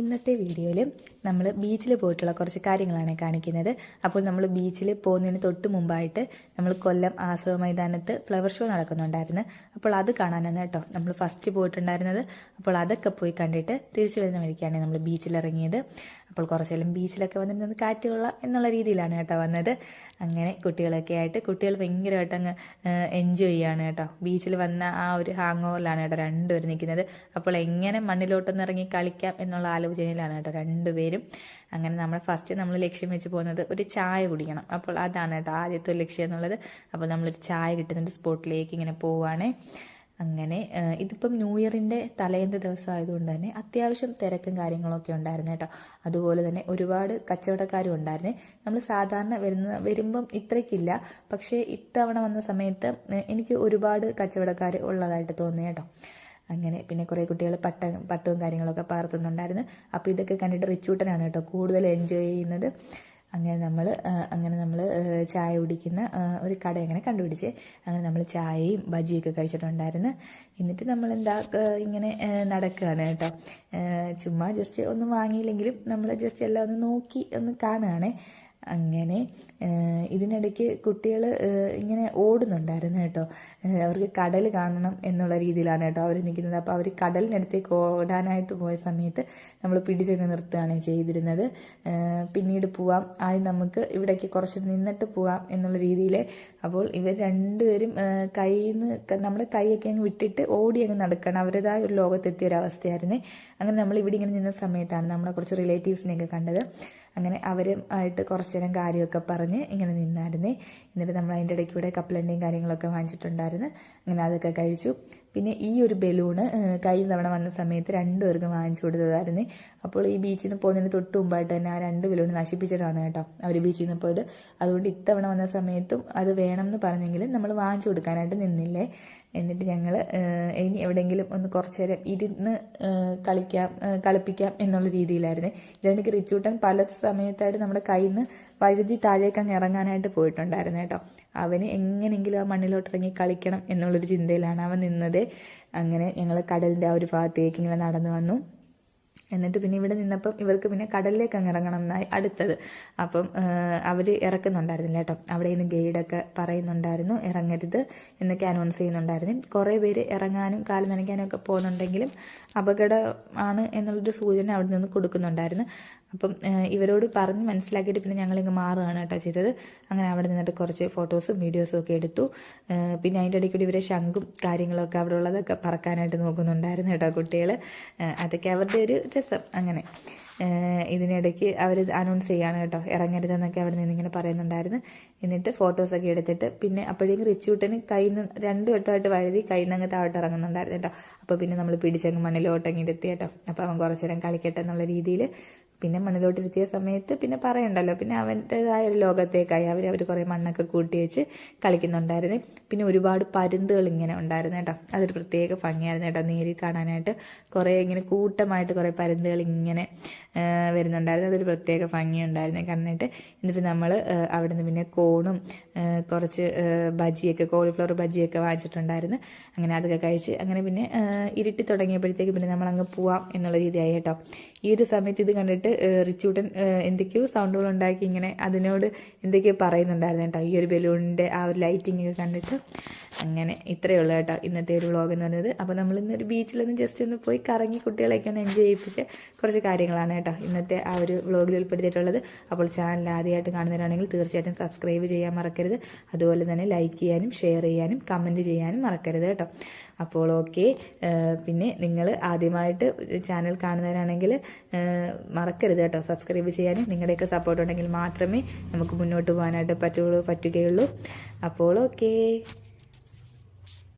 ഇന്നത്തെ വീഡിയോയിൽ നമ്മൾ ബീച്ചിൽ പോയിട്ടുള്ള കുറച്ച് കാര്യങ്ങളാണ് കാണിക്കുന്നത്. അപ്പോൾ നമ്മൾ ബീച്ചിൽ പോകുന്നതിന് തൊട്ട് മുമ്പായിട്ട് നമ്മൾ കൊല്ലം ആശ്രമ മൈതാനത്ത് ഫ്ലവർ ഷോ നടക്കുന്നുണ്ടായിരുന്നു. അപ്പോൾ അത് കാണാനാണ് കേട്ടോ നമ്മൾ ഫസ്റ്റ് പോയിട്ടുണ്ടായിരുന്നത്. അപ്പോൾ അതൊക്കെ പോയി കണ്ടിട്ട് തിരിച്ചു വരുന്ന വഴിക്കാണ് നമ്മൾ ബീച്ചിൽ ഇറങ്ങിയത്. അപ്പോൾ കുറച്ചെല്ലാം ബീച്ചിലൊക്കെ വന്നിരുന്നത് കാറ്റ് കൊള്ളാം എന്നുള്ള രീതിയിലാണ് കേട്ടോ വന്നത്. അങ്ങനെ കുട്ടികളൊക്കെ ആയിട്ട് കുട്ടികൾ ഭയങ്കരമായിട്ട് അങ്ങ് എൻജോയ് ചെയ്യാണ് കേട്ടോ. ബീച്ചിൽ വന്ന ആ ഒരു ഹാങ് ഓവറിലാണ് കേട്ടോ രണ്ടുപേർ നിൽക്കുന്നത്. അപ്പോൾ എങ്ങനെ മണ്ണിലോട്ടൊന്ന് ഇറങ്ങി കളിക്കാം എന്നുള്ള ആലോചനയിലാണ് കേട്ടോ രണ്ടുപേരും. അങ്ങനെ നമ്മൾ ഫസ്റ്റ് നമ്മൾ ലക്ഷ്യം വെച്ച് പോകുന്നത് ഒരു ചായ കുടിക്കണം. അപ്പോൾ അതാണ് കേട്ടോ ആദ്യത്തെ ലക്ഷ്യം എന്നുള്ളത്. അപ്പോൾ നമ്മളൊരു ചായ കിട്ടുന്നുണ്ട് സ്പോട്ടിലേക്ക് ഇങ്ങനെ പോവുകയാണ് അങ്ങനെ ഇതിപ്പം ന്യൂ ഇയറിന്റെ തലേന്ത ദിവസം ആയതുകൊണ്ട് തന്നെ അത്യാവശ്യം തിരക്കും കാര്യങ്ങളൊക്കെ ഉണ്ടായിരുന്നു കേട്ടോ. അതുപോലെ തന്നെ ഒരുപാട് കച്ചവടക്കാരും ഉണ്ടായിരുന്നേ. നമ്മൾ സാധാരണ വരുന്ന വരുമ്പം ഇത്രയ്ക്കില്ല. പക്ഷേ ഇത്തവണ വന്ന സമയത്ത് എനിക്ക് ഒരുപാട് കച്ചവടക്കാർ ഉള്ളതായിട്ട് തോന്നി കേട്ടോ. അങ്ങനെ പിന്നെ കുറേ കുട്ടികൾ പട്ട പട്ടവും കാര്യങ്ങളൊക്കെ പാർത്തുന്നുണ്ടായിരുന്നു. അപ്പോൾ ഇതൊക്കെ കണ്ടിട്ട് റിച്ചൂട്ടനാണ് കേട്ടോ കൂടുതൽ എൻജോയ് ചെയ്യുന്നത്. അങ്ങനെ നമ്മൾ അങ്ങനെ നമ്മൾ ചായ കുടിക്കുന്ന ഒരു കട അങ്ങനെ കണ്ടുപിടിച്ച് അങ്ങനെ നമ്മൾ ചായയും ബജിയൊക്കെ കഴിച്ചിട്ടുണ്ടായിരുന്നു. എന്നിട്ട് നമ്മൾ എന്താ ഇങ്ങനെ നടക്കുകയാണ് കേട്ടോ. ചുമ്മാ ജസ്റ്റ് ഒന്നും വാങ്ങിയില്ലെങ്കിലും നമ്മൾ ജസ്റ്റ് എല്ലാം ഒന്ന് നോക്കി ഒന്ന് കാണുകയാണേ. അങ്ങനെ ഇതിനിടയ്ക്ക് കുട്ടികൾ ഇങ്ങനെ ഓടുന്നുണ്ടായിരുന്നു കേട്ടോ. അവർക്ക് കടൽ കാണണം എന്നുള്ള രീതിയിലാണ് കേട്ടോ അവർ നിൽക്കുന്നത്. അപ്പോൾ അവർ കടലിനടുത്തേക്ക് ഓടാനായിട്ട് പോയ സമയത്ത് നമ്മൾ പിടിച്ചങ്ങ് നിർത്തുകയാണ് ചെയ്തിരുന്നത്. പിന്നീട് പോവാം. ആദ്യം നമുക്ക് ഇവിടേക്ക് കുറച്ച് നിന്നിട്ട് പോവാം എന്നുള്ള രീതിയിൽ അപ്പോൾ ഇവർ രണ്ടുപേരും കയ്യിൽ നിന്ന് നമ്മുടെ കൈയൊക്കെ അങ്ങ് വിട്ടിട്ട് ഓടി അങ്ങ് നടക്കണം. അവരുടേതായ ഒരു ലോകത്തെത്തിയ ഒരു അവസ്ഥയായിരുന്നു. അങ്ങനെ നമ്മൾ ഇവിടെ ഇങ്ങനെ നിന്ന സമയത്താണ് നമ്മളെ കുറച്ച് റിലേറ്റീവ്സിനെയൊക്കെ കണ്ടത്. അങ്ങനെ അവരും ആയിട്ട് കുറച്ചു നേരം കാര്യമൊക്കെ പറഞ്ഞ് ഇങ്ങനെ നിന്നായിരുന്നേ. എന്നിട്ട് നമ്മൾ അതിന്റെ ഇടയ്ക്ക് ഇവിടെ കപ്പലണ്ടിയും കാര്യങ്ങളൊക്കെ വാങ്ങിച്ചിട്ടുണ്ടായിരുന്നു. അങ്ങനെ അതൊക്കെ കഴിച്ചു. പിന്നെ ഈ ഒരു ബലൂണ് കഴിഞ്ഞ തവണ വന്ന സമയത്ത് രണ്ടുപേർക്കും വാങ്ങിച്ചു കൊടുത്തതായിരുന്നേ. അപ്പോൾ ഈ ബീച്ചിൽ നിന്ന് പോകുന്നതിന് തൊട്ട് മുമ്പായിട്ട് തന്നെ ആ രണ്ട് ബലൂൺ നശിപ്പിച്ചിട്ടാണ് കേട്ടോ അവർ ബീച്ചിൽ നിന്ന് പോയത്. അതുകൊണ്ട് ഇത്തവണ വന്ന സമയത്തും അത് വേണം എന്ന് പറഞ്ഞെങ്കിലും നമ്മൾ വാങ്ങിച്ചു കൊടുക്കാനായിട്ട് നിന്നില്ലേ. എന്നിട്ട് ഞങ്ങൾ ഇനി എവിടെയെങ്കിലും ഒന്ന് കുറച്ച് നേരം ഇരുന്ന് കളിക്കാം കളിപ്പിക്കാം എന്നുള്ള രീതിയിലായിരുന്നു. ഇതെനിക്ക് റിച്ചൂട്ടൻ പല സമയത്തായിട്ട് നമ്മുടെ കയ്യിൽ നിന്ന് വഴുതി താഴേക്ക് അങ്ങ് ഇറങ്ങാനായിട്ട് പോയിട്ടുണ്ടായിരുന്നു കേട്ടോ അവന് എങ്ങനെയെങ്കിലും ആ മണ്ണിലോട്ട് ഇറങ്ങി കളിക്കണം എന്നുള്ളൊരു ചിന്തയിലാണ് അവൻ നിന്നത്. അങ്ങനെ ഞങ്ങൾ കടലിന്റെ ആ ഒരു ഭാഗത്തേക്ക് ഇങ്ങനെ നടന്നു വന്നു. എന്നിട്ട് പിന്നെ ഇവിടെ നിന്നപ്പം ഇവർക്ക് പിന്നെ കടലിലേക്ക് അങ്ങ് ഇറങ്ങണം എന്നായി അടുത്തത്. അപ്പം അവർ ഇറക്കുന്നുണ്ടായിരുന്നില്ല കേട്ടോ. അവിടെ നിന്ന് ഗൈഡൊക്കെ പറയുന്നുണ്ടായിരുന്നു ഇറങ്ങരുത് എന്നൊക്കെ അനൗൺസ് ചെയ്യുന്നുണ്ടായിരുന്നു. കുറേ പേര് ഇറങ്ങാനും കാൽ നനയ്ക്കാനും ഒക്കെ പോകുന്നുണ്ടെങ്കിലും അപകടമാണ് എന്നുള്ളൊരു സൂചന അവിടെ നിന്ന് കൊടുക്കുന്നുണ്ടായിരുന്നു. അപ്പം ഇവരോട് പറഞ്ഞ് മനസ്സിലാക്കിയിട്ട് പിന്നെ ഞങ്ങളിങ്ങ് മാറുകയാണ് കേട്ടോ ചെയ്തത്. അങ്ങനെ അവിടെ നിന്നിട്ട് കുറച്ച് ഫോട്ടോസും വീഡിയോസും ഒക്കെ എടുത്തു. പിന്നെ അതിന്റെ ഇടയ്ക്ക് കൂടി ഇവരെ ശംഖും കാര്യങ്ങളൊക്കെ അവിടെ ഉള്ളതൊക്കെ പറക്കാനായിട്ട് നോക്കുന്നുണ്ടായിരുന്നു കേട്ടോ കുട്ടികൾ അതൊക്കെ അവരുടെ ഒരു രസം അങ്ങനെ. ഇതിനിടയ്ക്ക് അവർ അനൗൺസ് ചെയ്യാണ് കേട്ടോ. ഇറങ്ങരുതെന്നൊക്കെ അവിടെ നിന്ന് ഇങ്ങനെ പറയുന്നുണ്ടായിരുന്നു. എന്നിട്ട് ഫോട്ടോസൊക്കെ എടുത്തിട്ട് പിന്നെ അപ്പോഴേക്കും റിച്ചൂട്ടന് കയ്യിൽ നിന്ന് രണ്ട് വട്ടമായിട്ട് വഴുതി കയ്യിൽ നിന്ന് അങ്ങ് താഴോട്ട് ഇറങ്ങുന്നുണ്ടായിരുന്നു കേട്ടോ. അപ്പോൾ പിന്നെ നമ്മൾ പിടിച്ചങ്ങ് മണ്ണിലോട്ടങ്ങ് ഇരുത്തി കേട്ടോ. അപ്പോൾ അവൻ കുറച്ചു നേരം കളിക്കട്ടെ എന്നുള്ള രീതിയിൽ പിന്നെ മണ്ണിലോട്ടിരുത്തിയ സമയത്ത് പിന്നെ പറയണ്ടല്ലോ. പിന്നെ അവന്റെതായ ഒരു ലോകത്തേക്കായി അവർ അവർ കുറേ മണ്ണൊക്കെ കൂട്ടി വെച്ച് കളിക്കുന്നുണ്ടായിരുന്നു. പിന്നെ ഒരുപാട് പരുന്തുകൾ ഇങ്ങനെ ഉണ്ടായിരുന്നു കേട്ടോ. അതൊരു പ്രത്യേക ഭംഗിയായിരുന്നു കേട്ടോ നേരിൽ കാണാനായിട്ട്. കുറേ ഇങ്ങനെ കൂട്ടമായിട്ട് കുറേ പരുന്തുകൾ ഇങ്ങനെ വരുന്നുണ്ടായിരുന്നു. അതൊരു പ്രത്യേക ഭംഗിയുണ്ടായിരുന്നു കണ്ടിട്ട്. എന്നിട്ട് നമ്മൾ അവിടെ നിന്ന് പിന്നെ കോണും കുറച്ച് ബജിയൊക്കെ കോളിഫ്ലവർ ബജിയൊക്കെ വാങ്ങിച്ചിട്ടുണ്ടായിരുന്നു. അങ്ങനെ അതൊക്കെ കഴിച്ച് അങ്ങനെ പിന്നെ ഇരുട്ടി തുടങ്ങിയപ്പോഴത്തേക്ക് പിന്നെ നമ്മൾ അങ്ങ് പോവാം എന്നുള്ള രീതിയായി കേട്ടോ. ഈ ഒരു സമയത്ത് ഇത് കണ്ടിട്ട് റിച്ചൂട്ടൻ എന്തൊക്കെയോ സൗണ്ടുകൾ ഉണ്ടാക്കി ഇങ്ങനെ അതിനോട് എന്തൊക്കെയോ പറയുന്നുണ്ടായിരുന്നു കേട്ടോ. ഈ ഒരു ബലൂണിന്റെ ആ ഒരു ലൈറ്റിംഗ് ഒക്കെ കണ്ടിട്ട്. അങ്ങനെ ഇത്രയേ ഉള്ളൂ കേട്ടോ ഇന്നത്തെ ഒരു വ്ളോഗ് എന്ന് പറയുന്നത് അപ്പോൾ നമ്മൾ ഇന്നൊരു ബീച്ചിലൊന്ന് ജസ്റ്റ് ഒന്ന് പോയി കറങ്ങി കുട്ടികളെയൊക്കെ ഒന്ന് എൻജോയ് ചെയ്യിപ്പിച്ച് കുറച്ച് കാര്യങ്ങളാണ് കേട്ടോ ഇന്നത്തെ ആ ഒരു വ്ളോഗിൽ ഉൾപ്പെടുത്തിയിട്ടുള്ളത്. അപ്പോൾ ചാനൽ ആദ്യമായിട്ട് കാണുന്നവരാണെങ്കിൽ തീർച്ചയായിട്ടും സബ്സ്ക്രൈബ് ചെയ്യാൻ മറക്കരുത്. അതുപോലെ തന്നെ ലൈക്ക് ചെയ്യാനും ഷെയർ ചെയ്യാനും കമന്റ് ചെയ്യാനും മറക്കരുത് കേട്ടോ. അപ്പോൾ ഓക്കെ പിന്നെ നിങ്ങൾ ആദ്യമായിട്ട് ചാനൽ കാണുന്നവരാണെങ്കിൽ മറക്കരുത് കേട്ടോ സബ്സ്ക്രൈബ് ചെയ്യാനും. നിങ്ങളുടെയൊക്കെ സപ്പോർട്ട് ഉണ്ടെങ്കിൽ മാത്രമേ നമുക്ക് മുന്നോട്ട് പോകാനായിട്ട് പറ്റുള്ളൂ പറ്റുകയുള്ളൂ. അപ്പോൾ ഓക്കേ